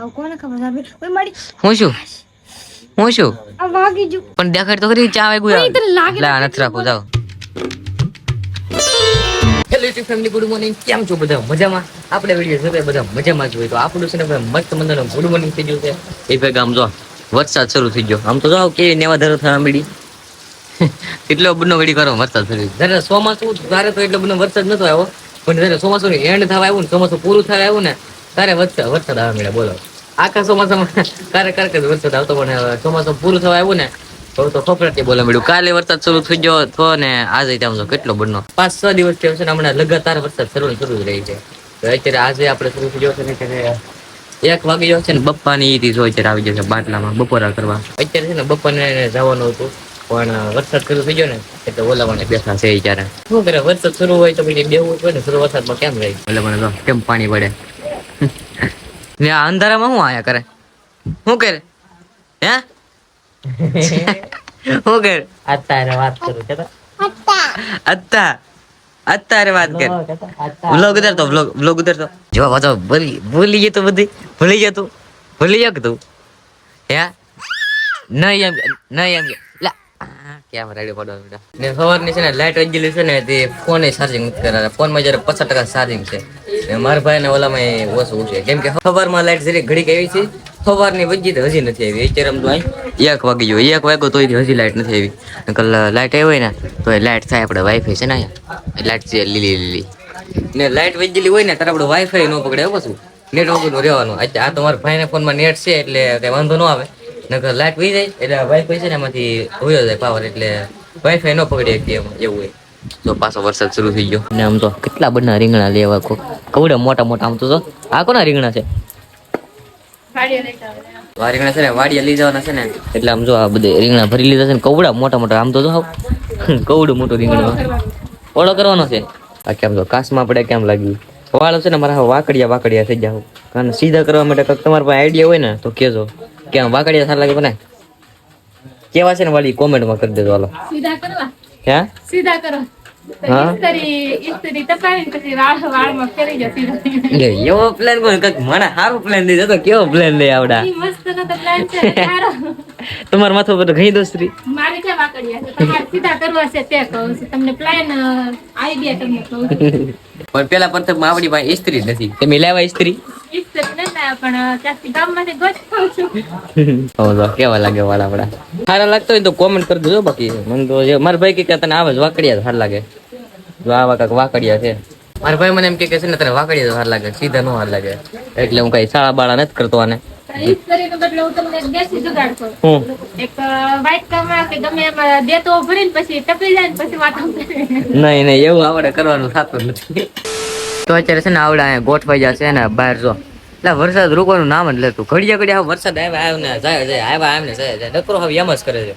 હવે કોને ખબર? સાહેબ ઓય મારી હું શું હું શું આ વાગી જો પણ દેખાડ તો ખરી ચા વાગ્યું પણ તને લાગે લા નથી રાખું જાઓ. Hello YouTube family good morning કેમ છો બધા? મજામાં? આપણે વીડિયો જોતા બધા મજામાં જ હોય. તો આપણું છે ને ભાઈ મસ્ત મંદરનું ગુડ મોર્નિંગ થઈ ગયું છે. એ ભેગા આમ જો વરસાદ શરૂ થઈ ગયો. આમ તો જાઓ કે નેવા ધરો થવા મળી એટલો બધો વડી કરો વરસાદ શરૂ જ્યારે ચોમાસું ત્યારે તો એટલો બનો વરસાદ નતો આવ્યો. પણ જ્યારે ચોમાસું એન્ડ થવા આવ્યું ને ચોમાસું પૂરું થવા આવ્યું ને તારે વરસાદ વરસાદ આવે મળ્યા બોલો. આખા ચોમાસામાં કારે કારે જ વરસાદ આવતો, પણ ચોમાસું પૂરું થવા આવ્યું ને તો ફફડાટી બોલા મળ્યું. કાલે વરસાદ શરૂ થઈ ગયો તો ને આજે ત્યાં કેટલો બધો પાંચ છ દિવસ થયો છે ને હમણાં વરસાદ શરૂ શરૂ રહી છે. તો અત્યારે આજે આપણે શરૂ થઈ ગયો એક વાગી ગયો છે ને બપ્પાની અત્યારે આવી જશે બાટલામાં બપોરા કરવા. અત્યારે છે ને બપ્પાને જવાનું હતું, પણ વરસાદ શરૂ થઈ ગયો ને એટલે ઓલાવાને બેઠા છે ત્યારે શું કરે? વરસાદ શરૂ હોય તો પછી બેવું હોય ને શરૂ વરસાદમાં કેમ રહી? ઓલાવાને કેમ પાણી પડે ને આ અંધારામાં શું આયા કરે? શું કરે? હે? શું કરે? અત્યારે વાત કરું કે અત્તા. અત્યારે વાત કર. વ્લોગ ઉતારતો વ્લોગ વ્લોગ ઉતારતો. જો પાછો ભૂલી ભૂલી ગયો તો બધી. ભૂલી ગયો તું. ભૂલી ગયો કે તું? હે? નહીં એમ નહીં એમ લા કેમ રેડી પડવા બેટા ને સવારની છે ને લાઈટ વહી ગયેલી છે ને તે ફોને ચાર્જિંગ નથી કરાવે ફોનમાં જ્યારે પચાસ ટકા ચાર્જિંગ છે. ને મારા ભાઈ ને ઓલામાં ઓછું ઉઠે કેમ કે સવારમાં લાઈટ જરી ઘડીક આવી છે. સવારની વજી તો હજી નથી આવી. અત્યારે આમ અહીં એક વાગી ગયો. એક વાગ્યો તો હજી લાઈટ નથી આવી. નકર લાઈટ આવી હોય ને, તો એ લાઈટ થાય આપણે વાઈફાઈ છે ને અહીંયા. લાઈટ છે લીલી લીલી. ને લાઈટ વજેલી હોય ને, ત્યારે આપણે વાઈફાઈ ન પકડે એવું શું નેટવર્ક રહેવાનું. અત્યારે આ તમારા ભાઈના ફોનમાં નેટ છે એટલે કઈ વાંધો ન આવે. નકર લાઈટ વહી જાય એટલે વાઈફાઈ છે ને એમાંથી હોયો જાય પાવર એટલે વાઈફાઈ ન પકડી શકીએ એમ એવું હોય. તો પાછો વરસાદ શરૂ થઈ ગયો. ને આમ તો કેટલા બધા રીંગણા લેવા કો કવડે મોટા મોટા આમ તો જો. આ કોના રીંગણા છે? આ રીંગણા છે ને વાડિયા લઈ જવાના છે ને. એટલે આમ જો આ બધે રીંગણા ભરી લીધા છે ને કવડા મોટા મોટા આમ તો જો. કવડું મોટું રીંગણું. ઓળો કરવાનો છે. આ કેમ જો કાસમાં પડે કેમ લાગ્યું? વાળો છે ને મારા વાકડિયા વાકડિયા થઈ જાવ કારણ સીધા કરવા માટે તમારા પાસે આઈડિયા હોય ને તો કેજો કે આમ વાકડિયા સારા લાગે બને કેવા છે ને વાળી કોમેન્ટમાં કરી દેજો હાલો. સીધા કરવા? હે? સીધા કરો એવો પ્લાન કોઈ કંઈક મને સારો પ્લાન દઈ તો કેવો પ્લાન દે આવડા? ઈ મસ્ત નો તો પ્લાન છે સારો. તમારા માથા પર ઘણી દોસ્તરી. મારે ક્યાં વાકડિયા તમારે સીધા કરવા છે તે કહું છું. તમને પ્લાન આઈડિયા તમને કહું છું. પણ પેલા પ્રથમ માવડી પાસે ઇસ્ત્રી જ નથી. તમે લેવા ઇસ્ત્રી કેવા લાગે વાળા આપડા સારા લાગતો હોય તો કોમેન્ટ કરી દેજો બાકી. મને તો મારા ભાઈ કે તને આવા જ વાકડિયા સારા લાગે. જો આવા કાંક વાકડિયા છે. મારા ભાઈ મને એમ કે છે ને તને વાકડિયા સારા લાગે સીધા નો સારા લાગે. એટલે હું કઈ શાળા બાળા નથી કરતો આને. ઇસ્ત્રીને બદલે હું તમને એક દેશી જુગાડ કરું. એક વ્હાઈટ કમરા કે ગમે એમાં દેતો ભરીને પછી ટપી જાય ને પછી વાતો નહીં નહીં એવું આવડે કરવાનું થતું નથી. તો અત્યારે છે ને આવડે અહીંયા ગોઠવાઈ જશે ને બહાર જો. એટલે વરસાદ રોકવાનું નામ જ લેતું. ઘડિયા ઘડિયા વરસાદ આવ્યા આવ્યો ને જાય જાય આવ્યા આવ્યા ને જાય જાય. નકરો હવે એમ જ કરે છે.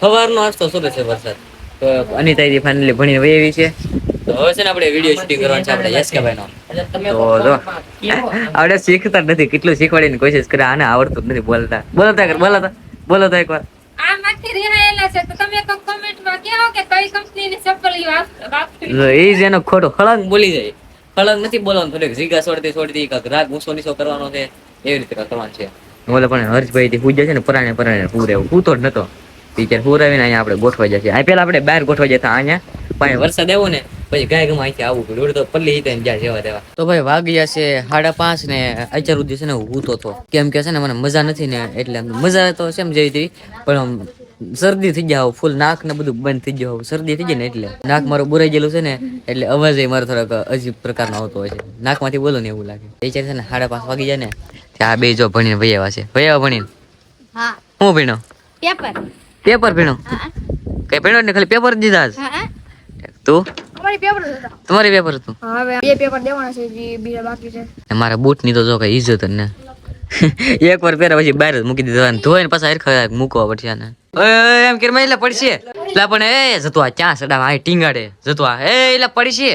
સવારનો આજ તો શરૂ છે વરસાદ. તો અનિતાજી ફાઇનલી ભણીને વહી આવી છે. તો હવે છે ને આપણે વીડિયો શૂટિંગ કરવાનું છે આપણે યશકાભાઈ નો તો જો. આવડે શીખતા નથી કેટલું શીખવાડીને કોશિશ કરે આને આવડતું નથી બોલતા. બોલતા કર બોલતા બોલતા તો એકવાર આ માંથી રિહાયેલા છે તો તમે કોઈ કમેન્ટમાં કહો કે કઈ કંપનીની ચપ્પલ ઈ વાપ- વાપરી જો એ જ એનો ખોટો ખળંગ બોલી જાય. ખળંગ નથી બોલવાનું થોડીક જીગા છોડતી છોડતી કાંક રાગ ઊંચો નીચો કરવાનો છે એવી રીતે કરવાનું છે. બોલે પણ હર્ષભાઈ થી પૂજે છે ને પરાણે પરાણે પૂરે જ નતો. ટીચર પૂરાવીને અહીંયા આપણે ગોઠવા જશે. આ પેલા આપણે બહાર ગોઠવાઈ જતા અહીંયા પાછી વરસાદ આવ્યો ને પછી ગાય ગમે અહીંથી આવું પડ્યું તો પલ્લી હિતે જ્યાં જેવા તેવા તો ભાઈ વાગ્યા છે સાડા પાંચ ને અત્યાર સુધી છે ને હું ઊતો હતો. કેમ કે છે ને મને મજા નથી ને એટલે મજા તો છે જેવી હતી. પણ શરદી થઈ ગયા ફૂલ નાક ને બધું બંધ થઈ ગયું શરદી થઈ જાય ને એટલે. નાક મારું બુરાઈ ગયેલું છે ને એટલે અવાજ એ મારો થોડોક અજીબ પ્રકારનો આવતો હોય છે. નાકમાંથી બોલો ને એવું લાગે. એ છે ને સાડા પાંચ વાગી જાય ને ત્યાં આ બે જો ભણીને ભૈયા છે. ભૈયાવા ભણીને? હું. ભીણો? પેપર. પેપર ભીણો? કઈ ભીણો ને ખાલી પેપર દીધા તું? અમારી પેપર હતા. તમારી પેપર હતું? હવે બે પેપર દેવાના છે જે બીજા બાકી છે. મારા બૂટની તો જો કઈ ઇજ્જત ને. એક વાર પહેરા પછી બહાર જ મૂકી દીધા ધોઈને પાછા હરખા મૂકવા પડશે ને. એમ કે એટલે પડશે? એટલે પણ એ જતો આ ક્યાં સડા આ ટીંગાડે. જતો આ એ એટલે પડશે?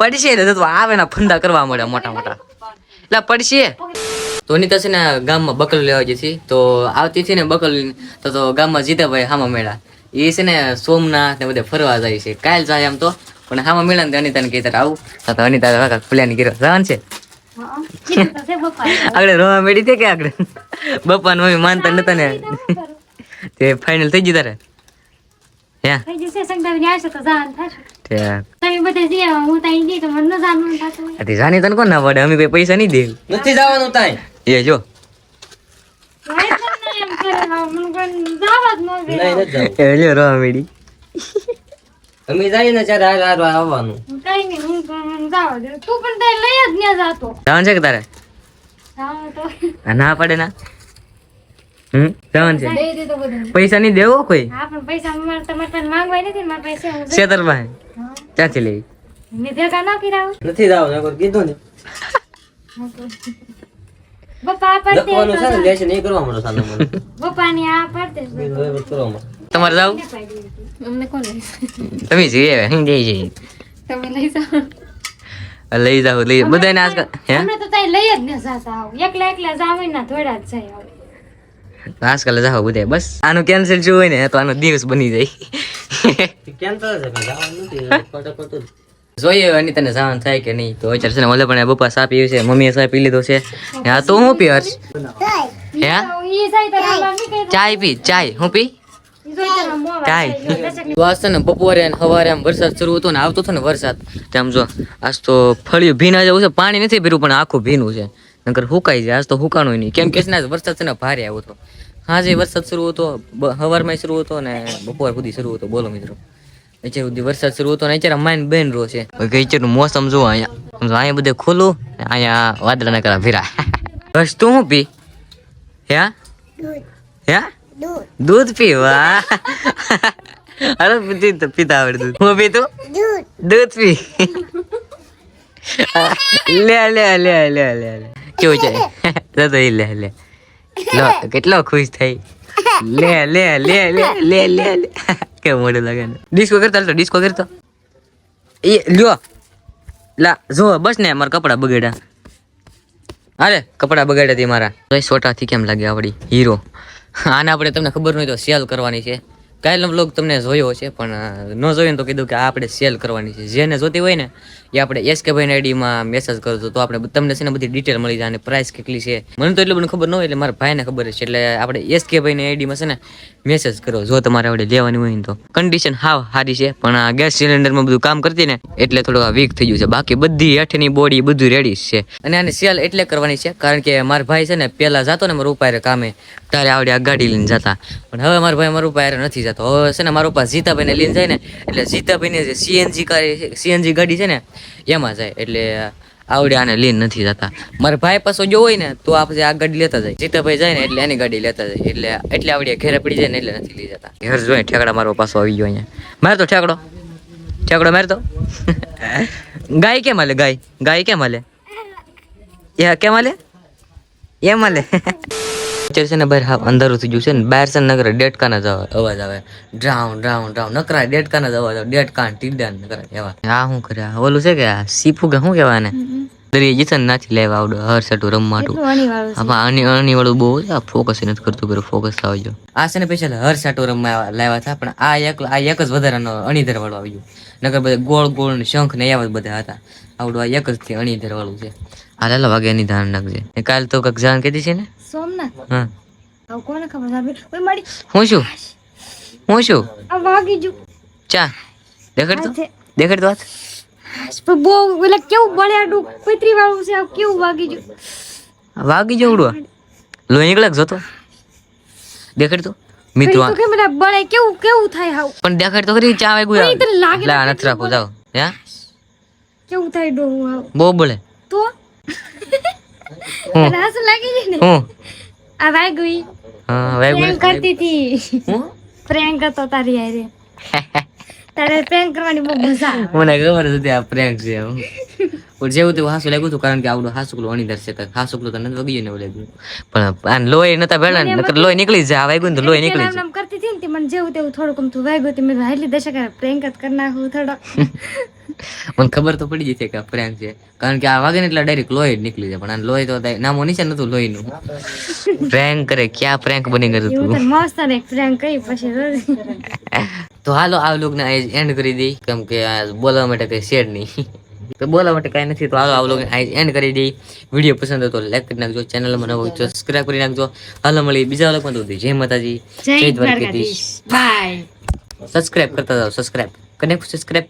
પડશે એટલે જતો આવે ને ફંદા કરવા મળે મોટા મોટા. એટલે પડશે? તો નીતા છે ને ગામમાં બકલ લેવા જઈ તો આવતી હતી ને બકલ તો ગામમાં જીતાભાઈ હામા મેળા એ છે ને સોમનાથ ને બધે ફરવા જાય છે. કાલ જાય આમ તો. પણ હામા મેળા ને અનિતાને કહેતા આવું. તો તો અનિતા પ્લાન કર્યો જવાનું છે. આગળ રોવા મેડી છે કે આગળ? બપ્પા ને મમ્મી માનતા નતા ને. તો ફાઇનલ થઈ ગયું તારે? હે? થઈ જશે સંગદાવીને આવશે તો જવાનું થશે. તે. તમે બધા જઈ આવો, હું ત્યાં ગઈ તો મને ન જવાનું થતું હોય. આથી જાની તને કોણ ના પડે? અમે કોઈ પૈસા નહીં દે નથી જવાનું તાય. એ જો. એમ કરે, હા, મને કોઈ જવા જ ન દે. નહીં નથી જવું એ લ્યો મેડી. અમે જઈએ ને ત્યારે હાર હાર આવવાનું કઈ નહીં, હું મને જવા દે. તું પણ તે લઈ જ ન જાતો. જવાનું છે કે તારે? ના પડે ના. હમ? જવાનું છે. પૈસા નહીં દેવો કોઈ? હા, પણ પૈસા મારે તમારે પાસે માંગવાય નથી મારા પાસે છેતર પાસે. ક્યાંથી લેવી? મેં ભેગા ના કર્યા નથી જવાનું કીધું ને તમારે જાવ? તમે જોઈએ હું જઈ જઈ તમે લઈ જાઓ. લઈ જાવ લઈ બધાને આજકાલ હે? અમને તો તઈ લઈ જ ન જાતા આવ. એકલા એકલા જાવ ના થોડા જ જાય હવે. આજકાલ જાવ બધે બસ. આનું કેન્સલ જોઈ હોય ને તો આનો દિવસ બની જાય. કેન્સલ છે જવાનું નથી ખોટું જોઈએ અને તને સહન થાય કે નહીં. તો છે ને ઓલે પણ બપા સા પીવું છે મમ્મીએ સા પી લીધો છે. હા તો હું પી હર્ષ હે. ચાય પી ચાય. હું પી? આજ ને બપોરે સવારે આમ વરસાદ શરૂ હતો ને આવતો હતો ને વરસાદ. તેમ જો આજ તો ફળિયું ભીના જેવું છે પાણી નથી ભીરું પણ આખું ભીનું છે. નકર હુકાઈ જાય આજ તો હુકાણું નહીં. કેમ કે વરસાદ છે ને ભારે આવ્યો હતો. હાજે વરસાદ શરૂ હતો સવારમાં શરૂ હતો ને બપોર સુધી શરૂ હતો. બોલો મિત્રો. અત્યાર સુધી વરસાદ શરૂ હતો ને અત્યારે બેન રો છે. અત્યારનું મોસમ જુઓ અહીંયા અહીંયા બધે ખુલ્લું અહીંયા વાદળા ના કરા ભીરા. બસ તું શું પી? હે? હે? દૂધ. પીવા અરે પીતી તો પીતા આવડે દૂધ. હું પીતું દૂધ. પી. લે લે લે લે લે લે. કેવું છે? તો લે લે. લો કેટલો ખુશ થઈ. લે લે લે લે લે લે લે. મોડે લાગે ડિસ્કો કરતા તો ડિસ્કો કરતો. એ, લ્યો. લા, જો, બસ ને મારા કપડા બગડ્યા. અરે કપડા બગાડ્યા તે મારા. ભાઈ સોટાથી કેમ લાગે આવડી? હીરો આને આપણે તમને ખબર ન હોય તો સેલ કરવાની છે. કાલનો બ્લોગ તમને જોયો છે પણ ન જોયો તો કીધું કે આ આપણે સેલ કરવાની છે. જેને જોતી હોય ને એ આપણે એસકે ભાઈ આઈડીમાં મેસેજ કરજો તો આપણે તમને છે ને બધી ડિટેલ મળી જાય અને પ્રાઇસ કેટલી છે. મને તો એટલું બધું ખબર ન હોય એટલે મારા ભાઈને ખબર છે. એટલે આપણે એસકે ભાઈની આઈડીમાં છે ને મેસેજ કરો જો તમારે આપણે લેવાની હોય તો. કન્ડિશન હાવ સારી છે, પણ આ ગેસ સિલિન્ડરમાં બધું કામ કરતી ને એટલે થોડું વીક થઈ ગયું છે. બાકી બધી હેઠની બોડી બધું રેડી છે. અને આને સેલ એટલે કરવાની છે, કારણ કે મારા ભાઈ છે ને પહેલાં જતો ને મારું ઉપાય કામે, ત્યારે આવડે આ ગાડી લઈને જતા. પણ હવે મારા ભાઈ મારું પાયરે નથી જતો. હવે છે ને મારું ઉપા જીતાભાઈને લઈને જાય ને, એટલે જીતાભાઈને જે સીએનજી સીએનજી ગાડી છે ને એમાં જાય, એટલે આવડે આને લીન નથી જતા. મારા ભાઈ પાછો જો હોય ને, તો આપણે આ ગાડી લેતા જાય. જીતાભાઈ જાય ને, એટલે એની ગાડી લેતા જાય. એટલે એટલે આવડે, ઘેરે પડી જાય ને, એટલે નથી લઈ જતા. ઘેર જોઈ ઠેકડા મારો પાછો આવી ગયો અહીંયા. મારતો ઠેકડો. ઠેકડો મારતો ગાય કેમ હાલે, ગાય? ગાય કેમ હાલે? એ કેમ હાલે? એમ હાલે. અત્યારે છે ને બહાર હા અંધારું થઈ ગયું છે ને બહાર છે ને નકરા ડેટકાના જ અવાજ આવે. ડ્રાઉન ડ્રાઉન ડ્રાઉન. નકરા ડેટકાના જ અવાજ આવે. ડેટકાન ટીડા નકરા એવા. આ શું કરે ઓલું છે કે આ સીપુ કે શું કહેવાય ને દરિયા જીતન નાથી લેવા આવડો. હર સટું રમવાટું. આમાં આની અણી વાળું બહુ છે. આ ફોકસ નથી કરતું પેલું ફોકસ આવજો આ છે ને સ્પેશિયલ હર સાટો રમવા લાવ્યા હતા પણ આ એક આ એક જ વધારાનો અણીધર વાળું આવ્યું નકર બધા ગોળ ગોળ ને શંખ ને એવા જ બધા હતા. આવડું આ એક જ થી અણીધર વાળું છે. આ લાલા વાગે એની ધ્યાન રાખજે ને કાલ તો કંઈક જાણ કીધી છે ને? સોમનાથ? હવે કોને ખબર? સાહેબ ઓય મારી હું શું. હું શું આ વાગી જો ચા. દેખાડ તો. હાથે. તો હાથ. પણ બહુ એટલે કેવું બળિયાડું? પતરી વાળું છે કેવું વાગી જો વાગી જવડું લોહી નીકળે જોતો? દેખાડ તો. મિત્રો તો કેમ બળે કેવું કેવું થાય હાવ? પણ દેખાડ તો ચા વાગ્યું તને લાગે લા નથી રાખવું જાઓ. હે? કેવું થાય હાવ બહુ બોલે તો? હાસુ લાગી જાય ને? હું. આ વાગ્યું ઈ હા કરતી હતી. હું? પ્રેન્ક હતો તારી તારે પ્રેન્ક કરવાની બહુ મજા મને ખબર હતી આ પ્રેન્ક છે એમ. પણ જેવું તેવું હાસુ લાગ્યું હતું કારણ કે આવડું હાસુકલું અણીધર છે. તો હાસુકલું તો નથી વગી ને લાગ્યું. પણ આ લોહી નતા ભેળા નકર લોહી નીકળી જાય. વાગ્યું તો લોહી નીકળી આમ કરતી હતી ને મને જેવું તેવું થોડુંક આમ થયું વાગ્યું તે મેં હાલી દશક પ્રેન્ક જ કરી નાખું થોડો જાય મને ખબર તો પડી જતી કે પ્રેન્ક છે. કારણ કે આ વાગે ને એટલે ડાયરેક્ટ લોહી જ નીકળી જાય. પણ આ લોહી તો નામ નિશાન નતું લોહીનું. પ્રેન્ક કરે. ક્યાં પ્રેન્ક બની ગયું તું? મસ્ત ને પ્રેન્ક કરી પછી તો હાલો આ લોક ને એન્ડ કરી દઈ. કેમ કે બોલવા માટે કઈ શેડ નહીં. તો બોલવા માટે કાંઈ નથી. તો હાલો આ વ્લોગ એન્ડ કરી દઈ. વીડિયો પસંદ હતો લાઈક કરી નાખજો. ચેનલમાં નવો તો સબસ્ક્રાઈબ કરી નાખજો. હાલો મળી બીજા વ્લોગમાં તો જય માતાજી. જય દ્વારકાધીશ. બાય સબસ્ક્રાઇબ કરતા જાઓ. Subscribe connect subscribe